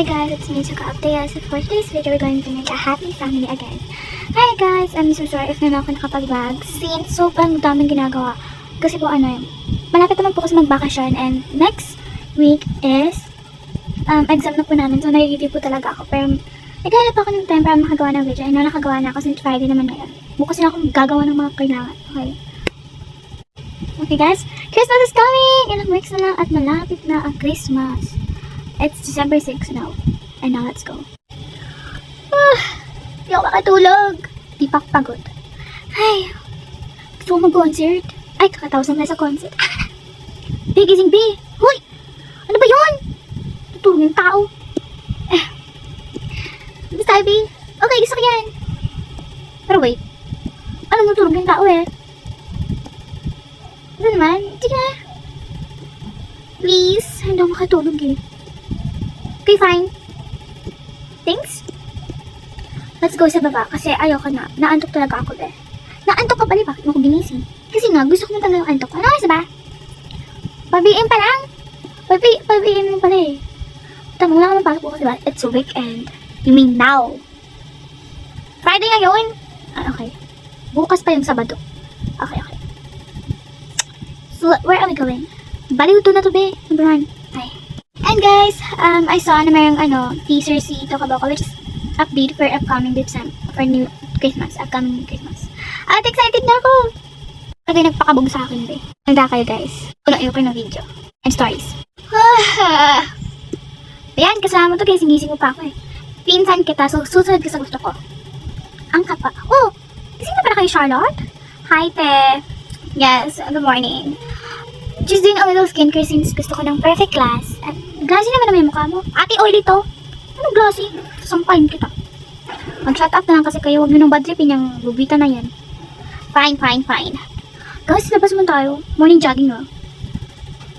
Hi guys, it's me, Suka Update. So for today's video, we're going to make a happy family again. Hi guys, I'm so sorry if naman ako nakapag-vlog since sobrang daming ginagawa. Kasi po ano malapit naman po kasi mag-vacation and next week is um, exam na po namin. So nai-review po talaga ako. Pero naghanap ako ng time para makagawa ng video. I know nakagawa na ako since Friday naman ngayon. Bukas na ako gagawa ng mga kailangan. Okay. Okay guys, Christmas is coming! Ilang weeks na lang at malapit na ang Christmas. It's December 6 now. And now let's go. Ah, di ako makatulog. Di pa pagod. Ay, gusto ko mag-concert. Ay, kakatawsan na sa concert. B, gising B. Hoy! Ano ba yun? Tutulog yung tao. Eh. Basta, B. Okay, gusto ko yan. Pero wait. Ano mo tulog yung tao eh? Ano naman? Sige. Please. Hindi ako makatulog eh. Okay, fine. Thanks. Let's go sa baba kasi ayaw ka na. Naantok talaga ako, be. Naantok ka pala, bakit mo ko ginising? Kasi nga, gusto ko na talaga yung antok. Ano oras ba? Pabiin pa lang. Pabi, pabiin mo pala eh. Tama na naman pasok ko diba? It's a weekend. You mean now? Friday ngayon? Ah, okay. Bukas pa yung Sabado. Okay, okay. So, where are we going? Baliw to na to, be. Number 1. And guys, um, I saw na mayroong ano, teaser si Tokaboka which is update for upcoming December, for new Christmas, upcoming Christmas. At excited na ako! Kasi nagpakabog sa akin, be. Handa kayo guys. Puno ko ng video. And stories. Ayan, kasama to guys, gising mo pa ako eh. Pinsan kita, so susunod ka sa gusto ko. Ang kapa. Oh! Gising na pala kayo, Charlotte? Hi, te. Yes, good morning. Just doing a little skincare since gusto ko ng perfect glass. At glassy naman naman yung mukha mo. Ate, oily to. Ano glassy? Sasampahin kita. Mag-shut up na lang kasi kayo. Huwag nyo nang bad tripin yung bubita na yan. Fine, fine, fine. Guys, labas mo tayo. Morning jogging, no?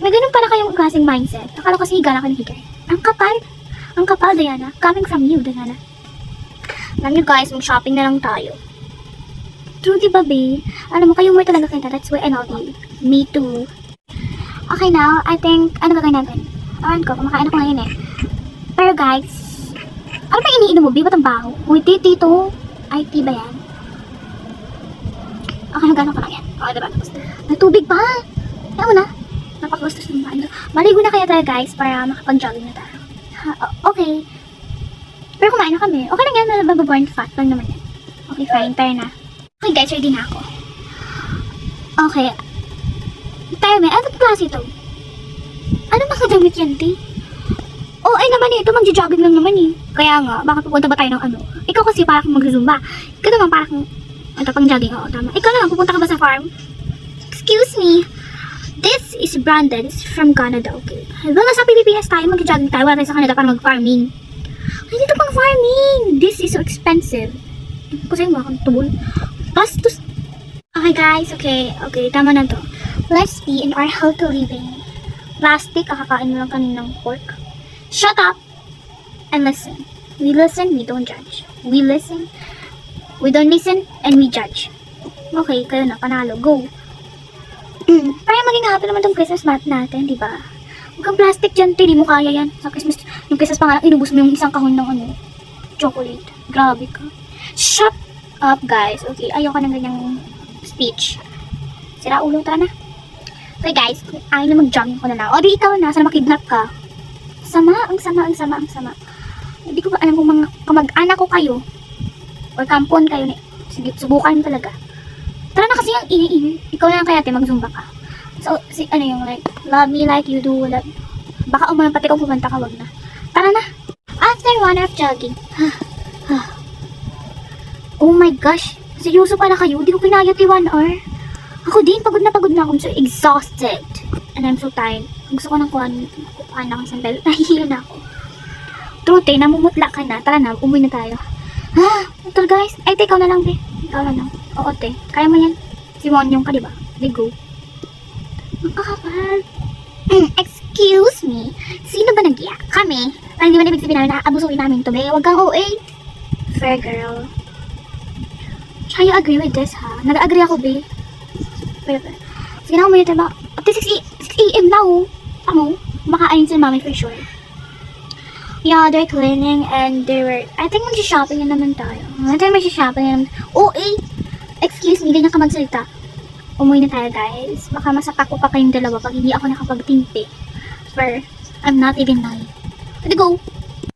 May ganun pala kayong klaseng mindset. Akala kasi higa na ka ng higa. Ang kapal. Ang kapal, Diana. Coming from you, Diana. Alam nyo guys, mag-shopping na lang tayo. True, di ba, babe? Alam mo, kayo more talaga kita. That's why I love you. Me too. Okay now, I think, ano gagawin natin? Awan ko, kumakain ako ngayon eh. Pero guys, ano ba iniinom mo? Babe, ba't ang baho? Uy, titi to. Ay, tea ba yan? Okay, ka lang yan. Okay, diba? Tapos, may tubig pa. Kaya mo na. Napakagustos ng bahay. Maligo na kaya tayo guys para makapag-jogging na tayo. Okay. Pero kumain na kami. Okay lang yan, mababorn fat lang naman yan. Okay, fine. Tayo na. Okay guys, ready na ako. Okay. Tayo may, ano klase ito? Ano mga damit yan, ti? Oh, ay naman eh, ito magja-jogging lang naman eh. Kaya nga, bakit pupunta ba tayo ng ano? Ikaw kasi para kang mag-zumba. Ikaw naman para kang, ito pang jogging, oo, tama. Ikaw naman, pupunta ka ba sa farm? Excuse me. This is Brandon It's from Canada, okay? Doon na sa Pilipinas tayo, mag-jogging tayo. Wala tayo sa Canada para mag-farming. Ay, dito pang farming. This is so expensive. Kasi mo akong tubol. Bastos. Okay guys, okay. Okay, tama na to. Let's be in our healthy living. Plastic, kakakain mo lang kaninang pork. Shut up and listen. We listen, we don't judge. We listen, we don't listen, and we judge. Okay, kayo na, panalo. Go. Para maging happy naman tong Christmas mat natin, di ba? Huwag kang plastic dyan, hindi mo kaya yan. Sa Christmas, yung Christmas pa nga, inubos mo yung isang kahon ng ano, chocolate. Grabe ka. Shut up, guys. Okay, ayoko ng ganyang speech. Sira ulo, tara na. Okay, guys, ayaw na mag-jogging ko na lang. O, di ikaw na, sana makidnap ka. Sama, ang sama, ang sama, ang sama. Hindi ko ba alam kung mga kamag-anak ko kayo or kampon kayo. ni- Sige, subukan talaga. Tara na kasi yung ini-ini. Ikaw na lang kaya te, mag-zumba ka. So, si, ano yung like, love me like you do. Love. Baka umulan pati kung pumunta ka, wag na. Tara na. After one hour of jogging. oh my gosh. Seryoso pala kayo. Hindi ko kinaya ti one hour. Ako din, pagod na pagod na ako. I'm so exhausted. And I'm so tired. Gusto ko nang kuhan, kuhan na akong sandal. Nahihilo na ako. Truth eh, namumutla ka na. Tara na, umuwi na tayo. Ah, ito guys. Ay, te, ikaw na lang, te. Ikaw na lang. Oo, te. Kaya mo yan. Si Wonyong ka, di ba? Di go. Ang kakapal. Mm, excuse me. Sino ba nag-iyak? Kami. Ay, hindi man ibig sabihin namin na abusuin namin to, be. Huwag kang OA. Fair girl. Try you agree with this, ha? Nag-agree ako, be. Pero, sige na, umuwi na tayo ba? Ate, 6 a- 6 a.m. na, oh. Tamo, makaayon si mami for sure. Yeah, they're cleaning and they were, I think mag-shopping na naman tayo. I think mag-shopping na naman. Oh, eh! Excuse me, ganyan ka magsalita. Umuwi na tayo, guys. Baka masapak ko pa kayong dalawa pag hindi ako nakapagtimpi. For, I'm not even nine. Let's go!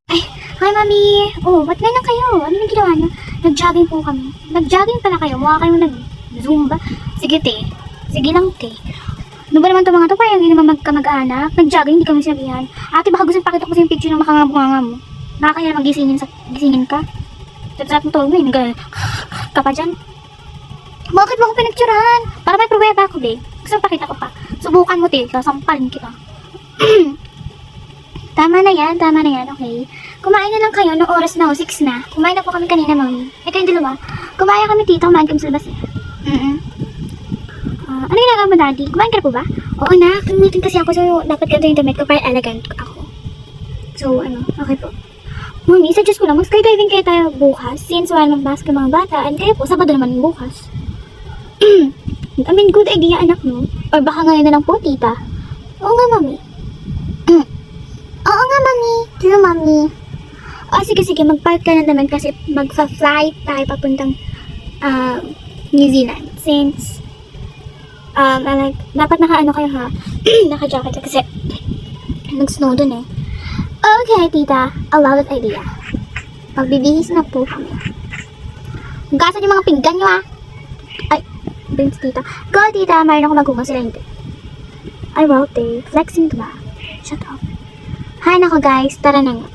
Ay, hi, mami! Oh, ba't ganyan kayo? Ano yung ginawa niyo? Nag-jogging po kami. Nag-jogging pala kayo. Mukha kayong nag-zumba. Sige, te. Sige lang, te. Ano ba naman itong mga to? Parang hindi naman magkamag-anak. Nag-jogging, hindi kami sabihan. Ate, baka gusto pakita ko sa yung picture ng makangabunganga mo. Nakakaya naman gisingin, sa, gisingin ka. Tapos mo tulog mo. Nag- ka pa dyan. Bakit mo ako pinagturahan? Para may pruweba ako, be. Gusto pakita ko pa. Subukan mo, te. Sasampalin kita. tama na yan, tama na yan, okay. Kumain na lang kayo, no oras na, 6 na. Kumain na po kami kanina, mami. Eh, kayong dalawa. Kumain kami, tita. Kumain kami sa labas. eh. Mm-mm. Ano ginagawa mo, daddy? Kumain ka po ba? Oo na, meeting kasi ako, so dapat ganito yung damit ko para elegant ako. So, ano, okay po. Mami, suggest ko lang, mag-skydiving kayo tayo bukas, since wala mag-basket mga bata, and kayo po, Sabado naman bukas. I mean, good idea, anak, no? Or baka ngayon na lang po, tita. Oo nga, mami. Oo nga, mami. True, mami. Oh, sige, sige, mag-park ka na naman kasi mag-fly tayo papuntang ah, New Zealand. Since, um, I like, dapat naka-ano kayo ha, naka-jacket kasi nag-snow dun eh. Okay, tita. I love that idea. Magbibihis na po kami. Hugasan yung mga pinggan nyo ah. Ay, Vince, tita. Go, tita. Mayroon ako maghugas sila hindi. Ay, wow, te. Flexing ka ba? Shut up. Hi, nako guys. Tara na nga.